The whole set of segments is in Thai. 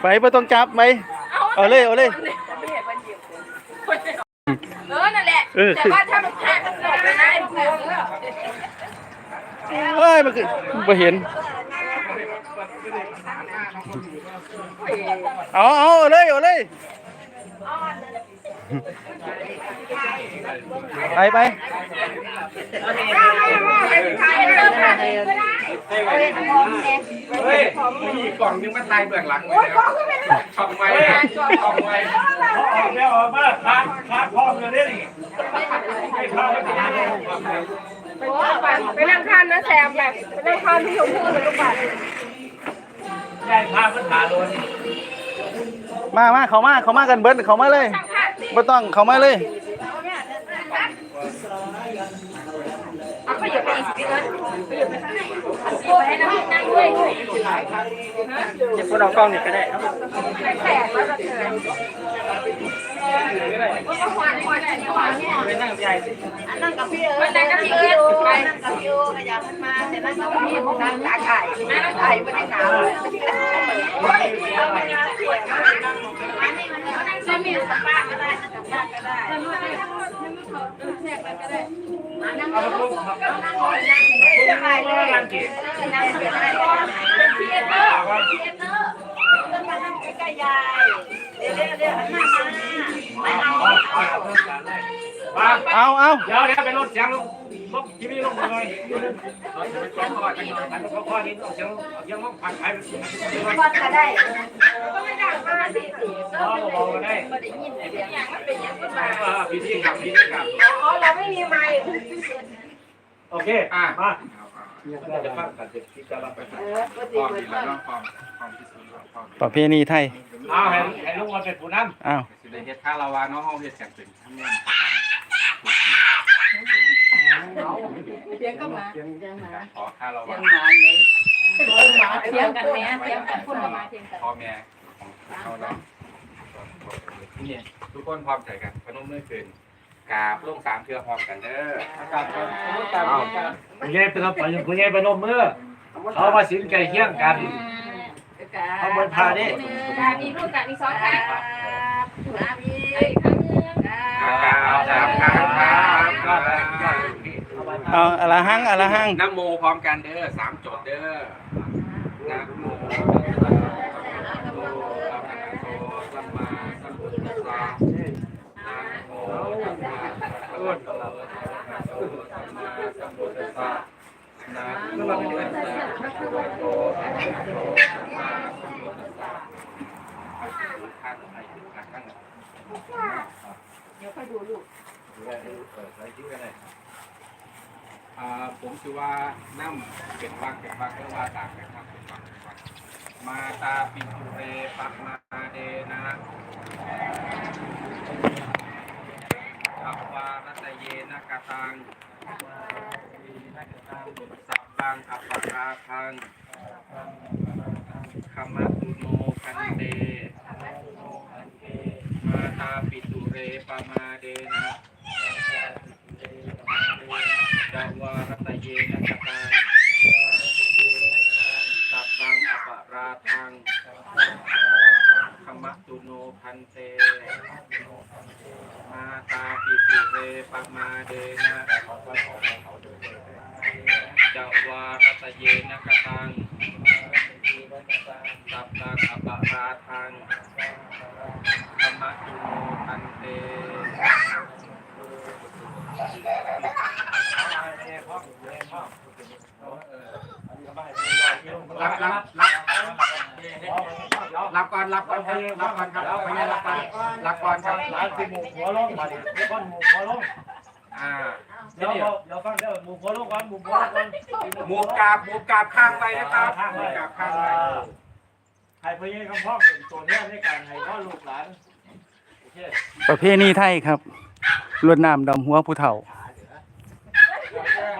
ไปบ่ต้องจับไปเอาเลยเอาเลย เออ นั่นแหละเออแต่ว่าถ้ามันแพ้กันหมดเลยนะไอ้พวกเนี้ยเฮ้ยมันคือบ่เห็นเอาเอาเอาเลยเอาเลย ไปไปเฮ้ยมีกล่องยังมาตายเบื้องหลังเลยนะช่องไว้ช่องไว้ออกแล้วออกมาขาดขาดพร้อมเลยนี่ให้เข้าไปกินไปนั่งทานนะแซมแบบไปนั่งทานที่ชมพู่เลยลูกบัตรได้พามันขาโดนมามาเขามาเขามากันเบิร์ดเขามาเลยบ่ต้องเขามาเลย เอาขยับไปอีกนิดนึงขยับไปข้างในโอ้ยนั่งนั่งด้วยเดี๋ยวพวกเรากล้องหนึ่งก็ได้แขกแล้ว แบบเธอก็ควานควานควานเนี่ยไปนั่งใหญ่สินั่งกับพี่เอิร์ธนั่งกับพี่เอิร์ธไปนั่งกับพี่โอขยับขึ้นมาแต่นั่งกับพี่นั่งตาไข่นั่งไข่ไม่ได้หนาวโอ้ยเอาไปนะเสียงนั่งจะมีสปาก็ได้สปาก็ได้นั่งด้วยนั่งด้วยนั่งด้วยนั่งด้วยนั่งด้วยนั่งด้วยนั่งด้วยนั่งด้วยเทียเตอร์เทียเตอร์เดินมานั่ง ใกล้ๆยายเดี๋ยวเดี๋ยวเดี๋ยวหันหน้ามาไม่เอามาเอาเอาเดี๋ยวเดี๋ยวไปรถเสียงลงลงที่นี่ลงเลยรถจะไปข้อกันอันนี้ข้อนี้ต้องเสียงยังต้องผ่านไปก็จะได้ก็ไม่ดังมากสิสิอ๋อเบาๆก็ได้ก็ได้ยินเสียงอย่างมันเป็นอย่างขึ้นมาอ่าพิธีกรรมพิธีกรรมอ๋อเราไม่มีไมค์โอเคอะมา จะฟังกันที่จะรับไปเออปกติความเหมือดีนแล้วว่าเนาะความความที่สุดแล้วความประเพณีไทยเอาให้ให้ลุงมาเป็นผู้นำอ้าวสิได้เฮ็ดค่าละวาเนาะเฮาเฮ็ดกันเป็นทั้งเงินเสียงก็มาขอค่าละวาเสียงกันแม่เสียงกันพูดมาเสียงกันพ่อแม่ของเขาเนาะนี่ทุกคนพร้อมใจกันพนมมือขึ้น กราบลงสามเทือพร้อมกันเด้อกราบก่อนกราบก่อนกราบผู้ใหญ่เป็นไปผู้ใหญ่เป็นนมมือเขามาสินไก่เคี่ยงกันเอาบนพาดิกามีลูกกามีซ้อนกันกามีครั้งนึงกราบกราบกราบกราบกราบเอาอะละหังอะละหังนะโมพร้อมกันเด้อสามจดเด้อ อ้วนนะโมตัสสะภะอะระทธัสสะเลยวค่อผมชื่อว่านั่มเป็ดบักเป็ดบักเรียกว่าต่างกันครับเป็ดบักเป็ดบักมาตาปิปุเรปักมาเดนะ อัปวารัตเยนะกตังสัพพังอัปปะราคังขมัตตุโนกันเต มาตาปิตุเรปมาเดนะ ดาวารัตเยนะกตังสัพพังอปะราทังขมัตตุโนพันเต มาตาปิตุเรปมาเดนะดาวารัตเยนะกตังสัพพังอปะราทังขมัตตุโนพันเต รับรับรับรับก่อนรับก่อนครับรับก่อนครับรับก่อนรับก่อนรับก่อนครับหลานสิหมูหัวลงมาดิคนหมูหัวลงอ่าเดี๋ยวเดี๋ยวฟังเดี๋ยวหมูหัวลงก่อนหมูหัวลงก่อนหมูกาบหมูกาบข้างไว้นะครับหมูกราบข้างไว้ให้พญาคำพ่อเป็นตัวเนี้ยในการให้พ่อลูกหลานโอเคประเพณีไทยครับรดน้ำดำหัวผู้เฒ่า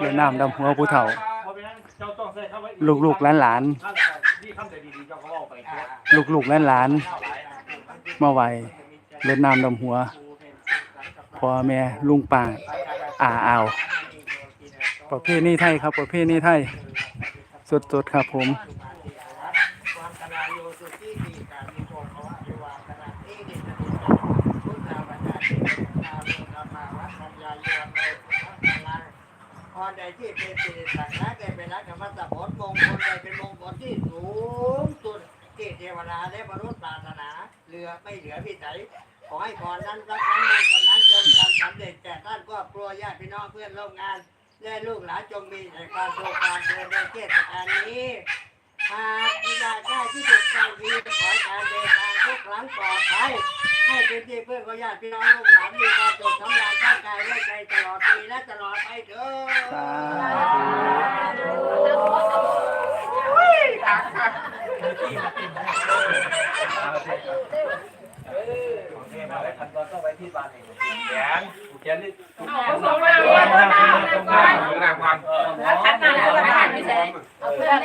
รดน้ำดำหัวผู้เฒ่า เพราะฉะนั้นเจ้าต้องใส่เข้าไว้ลูกๆหลานนี่คำแต่ดีๆเจ้าก็เอาไปเถอะๆลูกๆหลานๆมาไหวรดน้ำดำหัวพ่อแม่ลุงป้าอาอาวประเพณีไทยครับ ประเพณีไทยสดๆครับผม ความกระนาอยู่ สุขีมีการมีโภคาวะวิวาขณะนี้ดิฉันพุทธาวันนาที่นาโลกามาวัฒนยายวนในพุทธพลัง พรใดที่เป็นสิริสักดิ์นะแกเป็นนักกรรมสผลมงคลใดเป็นมงคลที่สูงสุดที่เทวดาและมนุษย์ปรารถนาเหลือไม่เหลือพิสัยขอให้พรนั้นรักนั้นมงคลนั้นจงการสำเร็จแก่ท่านครอบครัวญาติพี่น้องเพื่อนร่วมงานและลูกหลานจงมีแต่ความสุขความเจริญในเทศกาลนี้หากอยากได้ที่สุดใจดีขอการเดินทางทุกครั้งปลอดภัยให้เป็นที่เพื่อนของญาติพี่น้องลูกหลานมีความสุขทำงานร่าง กายและใจตลอดปีและตลอดไปเถิดสาธุ เอาไว้พันตัวก็ไว้ที่บ้านเองแลัง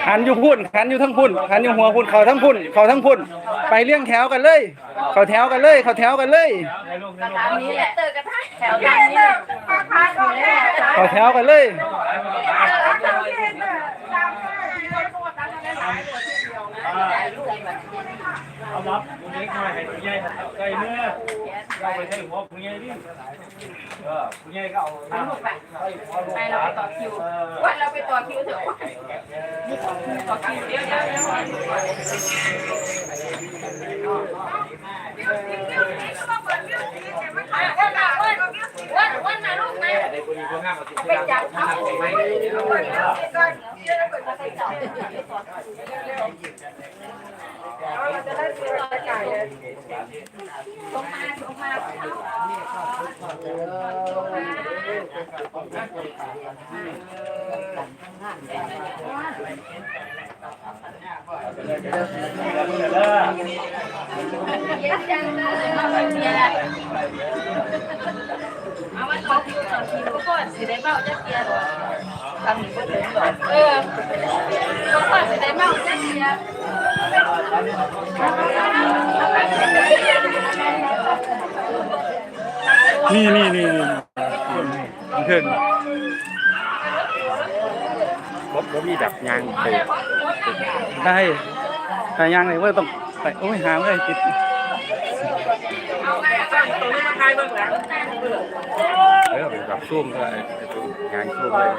ขันอยู่พุ่นขันอยู่ทั้งพุ่นขันอยู่หัวพุ่นเขาทั้งพุ่นเขาทั้งพุ่น ไปเลี้ยงแถวกันเลย เขาแถวกันเลย เขาแถวกันเลยเขาแถวกันเลย เอาบับคุณยายมาให้คุณยายใส่เนื้อเราไปใส่หัวคุณยายดิเออคุณยายก็เอาน้ำไปเราไปต่อคิววันเราไปต่อคิวเถอะต่อคิวเดี๋ยวเดี๋ยวเดี๋ยวไปจับเขาไปจับเขา ไปเราจะได้เจอไก่ลงมาลงมาเย็นจังเลยเอาไปเมียเอามาต่อคิวต่อคิวก็ก่อนสิได้เมาจะเกียร์ นี่นี่นี่นี่นี่นี่เถินรถรถมีแบบยางเตะได้แต่ยังเลยว่าต้องไปโอ้ยหาไม่ได้ติดเออเป็นแบบซุ่มเลยยางซุ่มเลย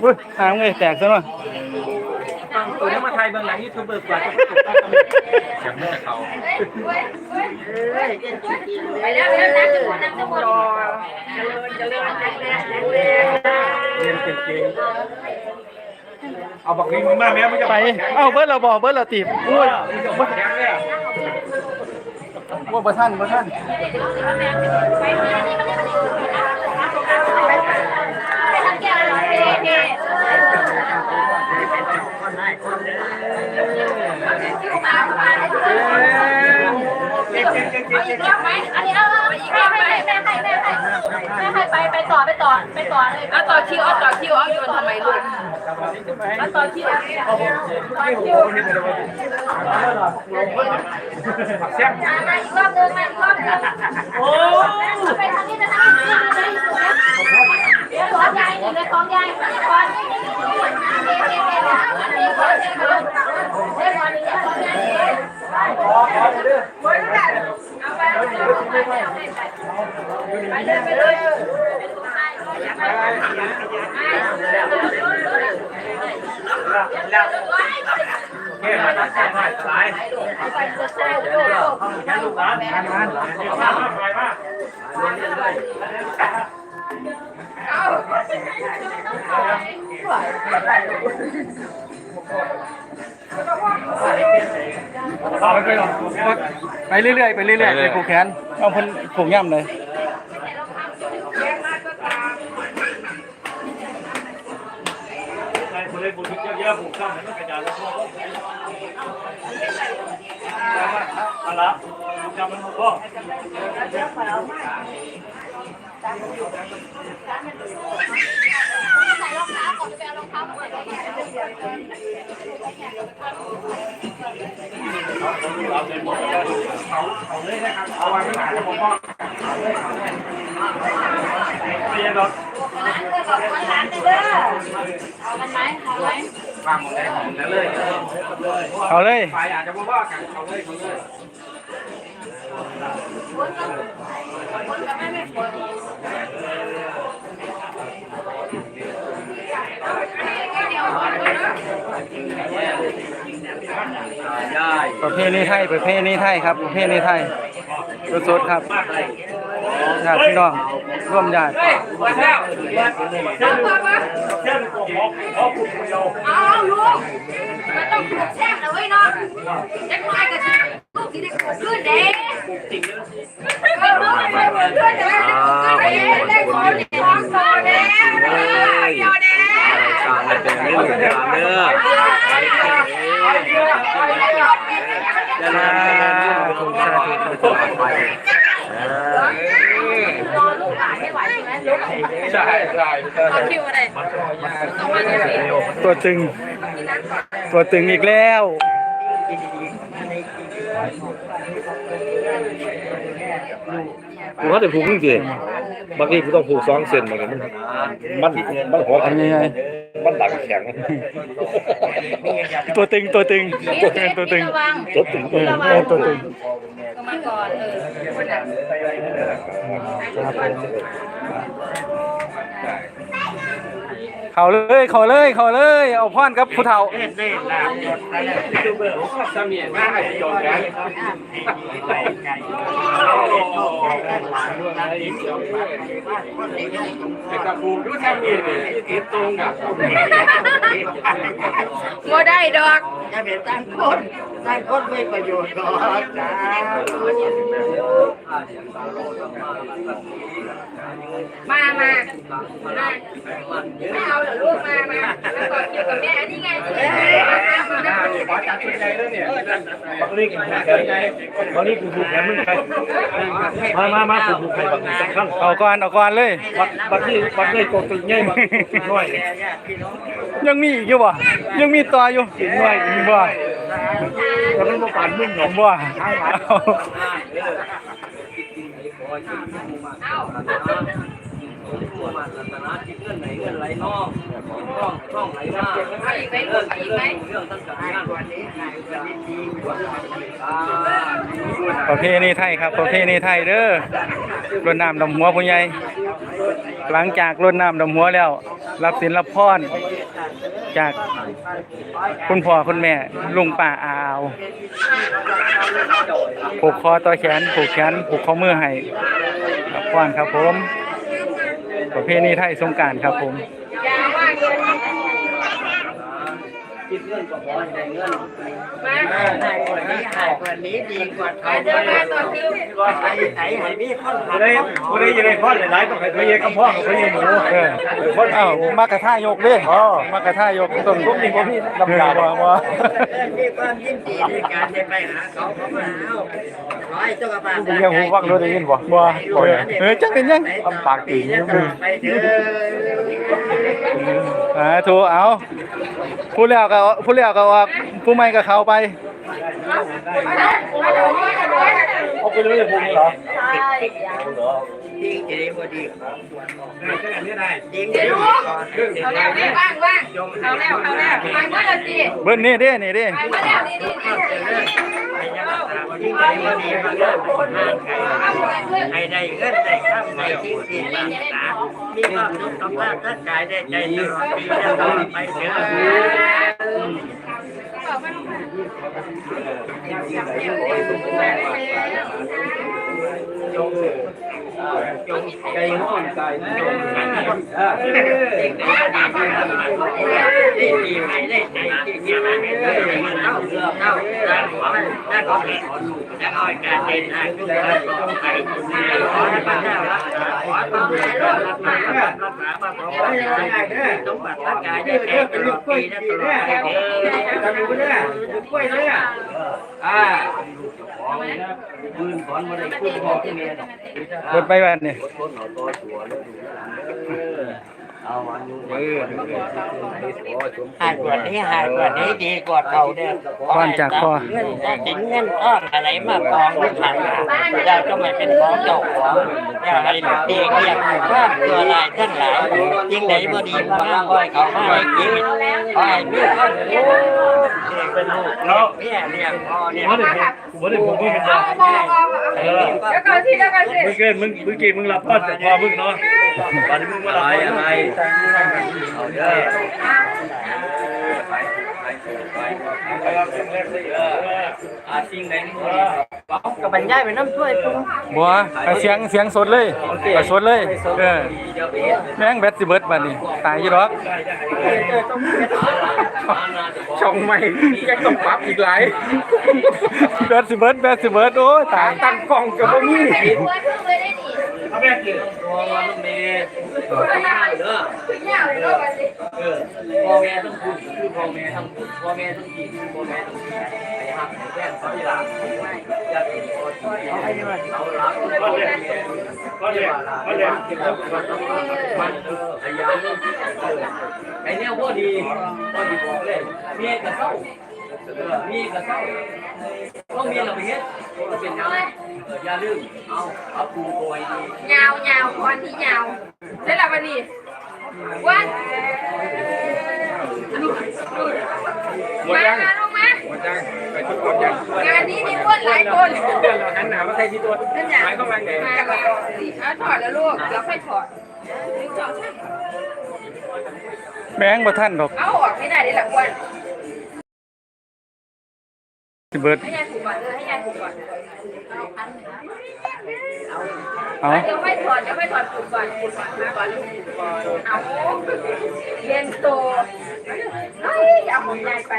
เว้ยหาไม่ได้แตกซะหน่อยตัวนี้มาไทยเบื้องหลังยูทูบเบอร์กว่าจะเสียงมันจะเขาไปแล้วแล้วนั่งจะหมดนั่งจะหมดจะเริ่มจะเริ่มแรงแรงแรงเรียนเก่งๆเอาบักนี้มึงมาแม่ไม่จะไปเอ้าเบิร์ดเราบอกเบิร์ดเราตีบโอ้ยบักแข็งเนี่ยว่าประท่านประท่าน ไปไปต่อไปต่อไปต่อเลยเอาต่อคิวเอาต่อคิวเอาโยนทำไมลูกเอาต่อคิวต่อคิวแซ่บมาอีกรอบนึงมาอีกรอบนึงโอ้ไปทางนี้จะทำที่อะไร เดี๋ยวของยายนี่เลยของยายก่อนก่อนเด็กเด็กเด็กเด็กเด็กเด็กเด็กเด็กของยายเอาไปไปเลยไปเลยแค่มาแค่มาสายไปจะใส่โลโก้แค่ลูกหลานทำงานเดี๋ยวมา ไปมาไปเรื่อยๆไปเรื่อยๆไปผูกแขนเอาเพิ่นผูกย่ำเลยใครคน เอาเลยนะครับ เอาไว้ไม่หนาจะผมก็เอาเลยเอาเลยเอาไว้อาเลย ไปอาะพ่อกันเอาเลยเอาเลย ประเภทนี้ไทยประเภทนี้ไทยครับ ประเภทนี้ไทยสดๆครับ ญาติพี่น้องร่วมญาติเช่นของหมอหมอคุณเดียวเอาลูกมันต้องถูกแช่งนะเว้ยเนาะเด็กน้อยก็สิลูกสิได้เกิดขึ้นเด้เออลูกสิได้เกิดขึ้นเด้ได้ของดีของโตเด้เดี๋ยวเด้การเป็นเรื่องการเนื้อสาธุสาธุสาธุ รอลูกหลานไม่ไหวใช่ไหมลูกใช่ใช่เอาคิวอะไรสองวันยี่สิบตัวตึง ตัวตึงอีกแล้วกูว่าแต่ผูกจริงๆบางทีกูต้องผูกสองเส้นบางทีมันมันมันหัวอันนี้ไงมันหลังแข็งตัวตึงตัวตึงตัวตึงตัวตึงระวังรถถึงเออเออตัวตึงก็ มาก่อนเออ เขาเลยเขาเลยเขาเลย เอาพรกับผู้เฒ่าเล่นเล่นลาบหมดไปแล้วสมีมากให้โยนกันใจใจหลานด้วยนะลิ้นจมปากบ้านคนนี้แต่กระปูดูสมีนี่ติดตรงกับโมได้ดอกจะเป็นตั้งคนตั้งคนไม่ประโยชน์ก่อนจ้ามามามาไม่เอาเหรอลูกมามาแล้วก็เกี่ยวกับแม่อันนี้ไงนี่ไงขอจัดชุดใหญ่แล้วเนี่ยบางทีกูผูกแขนบางทีกูผูกแขนมึงใครมามามาผูกผูกใครบางทีสำคัญเอาก่อนเอาก่อนเลยบางทีบางทีกดตึงใหญ่บางทีตึงน้อยยังมีอีกอยู่บ่ยังมีต่ออยู่อีกหน่อยอีกบ่แล้วมันมาปั่นมึงหนผมบ่เอา เอเอาอีกไหมลูกเอาอีกไหมประเพณีไทยครับประเพณีไทยเด้อรดน้ำดำหัวผู้ใหญ่หลังจากรดน้ำดำหัวแล้ว รับศีลรับพรจากคุณพ่อคุณแม่ลุงป้าอาอาวผูกคอต่อแขนผูกแขนผูกข้อมือให้รับพรครับผม ประเพณีไทยสงการครับผม อย่าว่าเงิน มาได้กว่านี้หายกว่านี้ดีกว่ามาเขาเดินมาต่อคิวไอ้ไอ้ไอ้นี่คนกูได้กูได้ยินไอ้พ่อหลายๆต้องให้ตัวเองกับพ่อกับตัวเองหนูเออคนเอ้ามากระท่ายกเด้อ๋อมากระท่ายกต้นพวกนี้พวกพี่ลำเออบากบ่บ่มีความยินดีในการจะไปหาเขาเขามาเอาร้อยตัวบ้านกูยังหูฟังรู้ได้ยินบ่บ่เออเออจังเป็นยังลำปากตีนไปเด้ออ่าถูกเอา ผู้แล้วก็ผู้แล้วก็ออกผู้ใหม่ก็เข้าไปเอาไปเลยพวกนี้เหรอดีจะได้พอดีดีเดี๋ยวเอาแล้วนี่ว่างว่างเอาแล้วเอาแล้วไปเมื่อไหร่สิเบิ้นนี่เด้นี่เด้ไปเมื่อ แล้วนี่นี่นี่ยิ่งใจพอดีมาเลิกคนงานใครให้ได้เงินได้ข้ามในที่ที่รักษามีความสุขภาพร่างกายได้ใจตลอดปีและตลอดไปเถิดจห้อนใจจม ได้ดีไหมได้ใจที่เกี่ยวกับเรื่องเข้าเข้าด้านของด้านของและอ้อยการเดินทางทุกการต้องไปขอให้พระเจ้ารักษา ขอให้พระเจ้ารักษารักษาพระพุทธเจ้าสมบัติร่างกายได้แข็งตลอดปีและตลอดไปเถิดทำอยู่เนี่ยกล้วยเนี่ยอ่าปืนสอนมาได้พูดพอที่เมียเบิ้นไปแบบนี่คนเอาตัวตัวแล้วดูเอา เออหายกว่านี้หายกว่านี้ดีกว่าเขาเนี่ยพรจากพ่อ เงินได้สินเงินทองอะไรมากองไม่ทันเราก็ไม่เป็นของเจ้าของอย่าให้ลูกเด็กเรียกว่าตัวลายทั้งหลายยิ่งไหนบ่ดีมาบ่อยเขามาให้กินขอให้มีคนโอ้เด็กเป็นลูกเนาะเนี่ยเรียพ่อเนี่ยผมว่าเดี๋ยวผมว่าเดี๋ยวผมมึงเป็นบ่เดี๋ยวก่อนที่เดี๋ยวก่อนสิมึงเกินมึงมึงกี่มึงรับพ่อจากพ่อมึงเนาะบัดนี้มึงมารับพ่ออะไรเอาเด้อกับบรรยายไปน้ำช่วยตุ้มบัวเอาเสียงเสียงสดเลยเอาสดเลยเออแม่งแบตสิเบิดบัดนี้ตายอยู่ดอกช่องใหม่ยังต้องปรับอีกหลายแบตสิเบิดแบตสิเบิดโอ้ยตายตั้งกล้องกับบ่มีเป็ นหัวเพิ่งเลยได้ดิเอแม่กินเนี่ยเลยก็มาสิพ่อแม่ต้องพูดคือพ่อแม่ต้องพูดพ่อแม่ต้องกินพ่อแม่ต้องกินไปหักแก้มเขาที่หลังอยากกินพ่อที่เอาให้มันเอาหลังก็เลยก็เลยก็เลยมันเออพยายามไอ้เนี่ยพ่อดีพ่อดีบอกเลยเมียกระเซ้า เออมีกระเซ้าต้องมีเราไปเฮ็ดเป็นยังออย่าลืมเอาเอาปูโกยดียาวยาวคอนที่ยาวเสร็จแล้ววันนี้วันมามาลงมาหมดยังไปทุกคนยังงานนี้มีคนหลายคนเดี๋ยวเราหันหน้ามาใส่ที่ตัวนั่นอย่างหมายเข้ามาไงมาแบบเอาถอดแล้วลูกแล้วค่อยถอดดึงจอกใช่แม่งบ่ทันดอกเอาออกไม่ได้เลยหลังวัน เบิดให้ยายผูกก่อนเลยให้ยายผูกก่อนเอาเดี๋ยวค่ถอดเดี๋ยวค่ถอดผูกก่อนผูกก่อนมาก่อนเอาเรียนโตเฮ้ยเอาของยายไป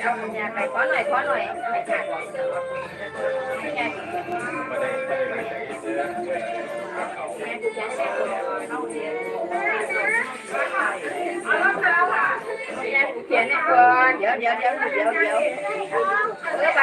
เอาของยายไปขอหน่อยขอหน่อยไม่ขาดให้ยายเอารองเท้า ค่ะให้ยายผูกเขียนให้ก่อนเดี๋ยวเดี๋ยวเดี๋ยวเดี๋ยวเดี๋ยว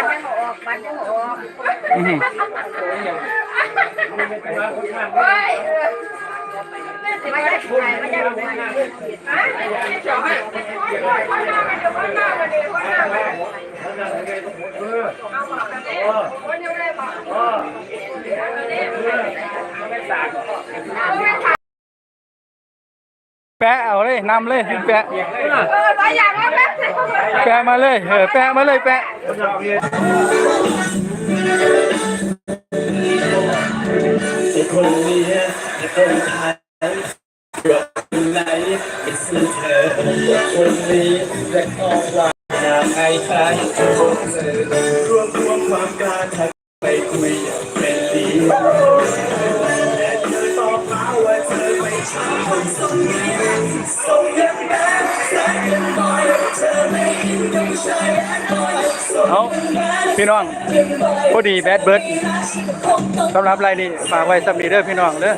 แปะเอาเลยนำเลยแปะเออหลายอย่างแล้วแม่แปะมาเลยเออแปะมาเลยแปะคนนี้คนไทยคนไหนเป็นสื่อเธอคนนี้จะขอว่าหากใครใครพบเจอ เอาพี่น้องพอดีแบดเบิร์ดสำหรับรายนี้ฝากไว้สำนีเด้อพี่น้องเด้อ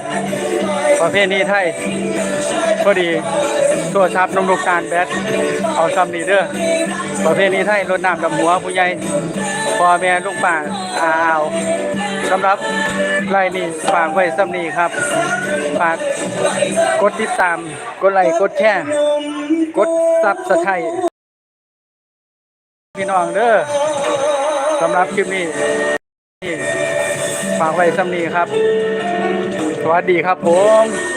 ประเพณีไทยพอดีตัวชับนมลูกการแบดเอาสำนีเด้อประเพณีไทยรดน้ำดำหัวผู้ใหญ่พอแม่ลูกป่าอาอาวสำหรับรายนี้ฝากไว้สำนีครับ ฝากกดติดตาม กดไลค์กดแชร์ กดซับสไครต์พี่น้องเด้อสำหรับคลิปนี้นี่ฝากไว้สำนีครับ สวัสดีครับผม